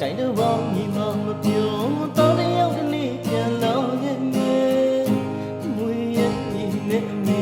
တိုင်းတော်ဘောင်းညီမမပြောတော်တယောက်တစ်နေ့ပြန်လောင်းရဲ့မွေရဲ့ညီနဲ့အမေ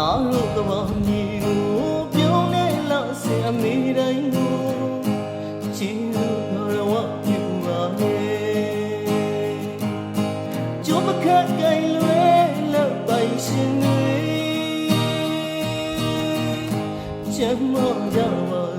သားတို့သဘောညီကိုပြုံးနေလောက်စင်အမေတိုင်းကိုချီးလို့ရဝပြူပါလေကြုံမခက်ကြိုင်လွယ်လောက်ပိုင်ရှင်တွေချမ်းမောကြပါ